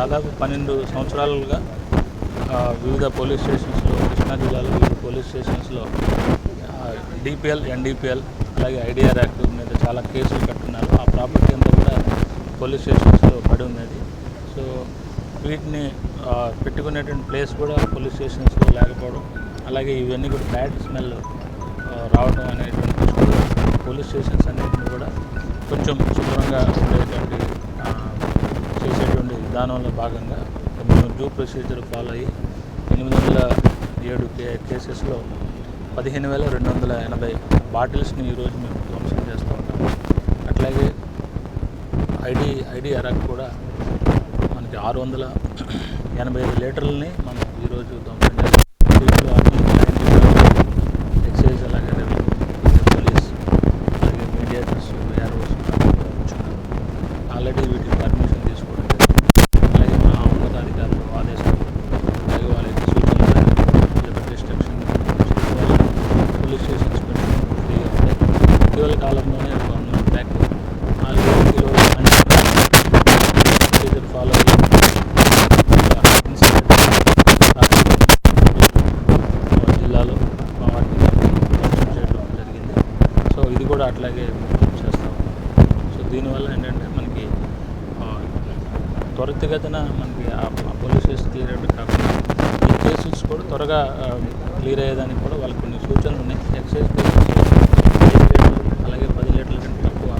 దాదాపు పన్నెండు సంవత్సరాలుగా వివిధ పోలీస్ స్టేషన్స్లో కృష్ణా జిల్లాలో వివిధ పోలీస్ స్టేషన్స్లో డిపిఎల్ ఎన్డిపిఎల్ అలాగే ఐడిఆర్ యాక్ట్ మీద చాలా కేసులు కట్టున్నారు. ఆ ప్రాపర్టీ అంతా కూడా పోలీస్ స్టేషన్స్లో పడి ఉన్నది. సో వీటిని పెట్టుకునేటువంటి ప్లేస్ కూడా పోలీస్ స్టేషన్స్లో లేకపోవడం అలాగే ఇవన్నీ కూడా బ్యాడ్ స్మెల్ రావడం అనేటువంటి పోలీస్ స్టేషన్స్ అన్నింటిని కూడా కొంచెం శుభ్రంగా ఉండేటువంటి విధానంలో భాగంగా మేము డ్యూ ప్రొసీజర్ ఫాలో అయ్యి ఎనిమిది వందల ఏడు కే కేసెస్లో పదిహేను వేల రెండు వందల ఎనభై బాటిల్స్ని ఈరోజు మేము ధ్వంసం చేస్తూ ఉంటాం అట్లాగే ఐడి ఐడి అరాక్ కూడా మనకి ఆరు వందల ఎనభై ఐదు లీటర్లని మనం ఈరోజు ధ్వంసం చేస్తాం దీంట్లో అన్ని ఎక్సైజ్ అలాగే రెవెన్యూ పోలీస్ అలాగే మీడియేటర్స్ ఏరోస్ ఉంచున్నారు ఆల్రెడీ వీటికి పర్మిషన్ తీసుకోవడం జరిగింది అలాగే మా ఉన్నతాధికారులు ఆదేశాలు అలాగే వాళ్ళ యొక్క సూచనలు లిబర్ డిస్ట్రక్షన్ పోలీస్ స్టేషన్స్ కొంచెం ఫ్రీగా ఉంటాయి ఇటీవల కాలంలోనే వన్ మంత్ బ్యాక్ నాలుగు కిలో ప్రొసీజర్ ఫాలో అయ్యి ఇన్సిడెంట్ జిల్లాలో వాటిని ధ్వంసం చేయడం జరిగింది సో ఇది కూడా అట్లాగే చేస్తాం. సో దీనివల్ల ఏంటంటే మనకి త్వరితగతిన మనకి ఆ ఆ పోలీస్ కేసు క్లియర్ అయ్యడం కాకుండా ఈ కేసెస్ కూడా త్వరగా క్లియర్ అయ్యేదానికి కూడా వాళ్ళకి కొన్ని సూచనలు ఉన్నాయి. ఎక్సైజ్ లీటర్లు అలాగే పది లీటర్ల కంటే తక్కువ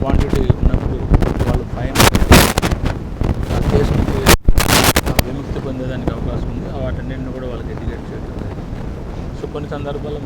క్వాంటిటీ ఉన్నప్పుడు వాళ్ళు ఫైన్ ఆ కేసు నుంచి విముక్తి పొందేదానికి అవకాశం ఉంది. వాటన్నింటిని కూడా వాళ్ళకి ఎడ్యుకేట్ చేయడం సో కొన్ని సందర్భాల్లో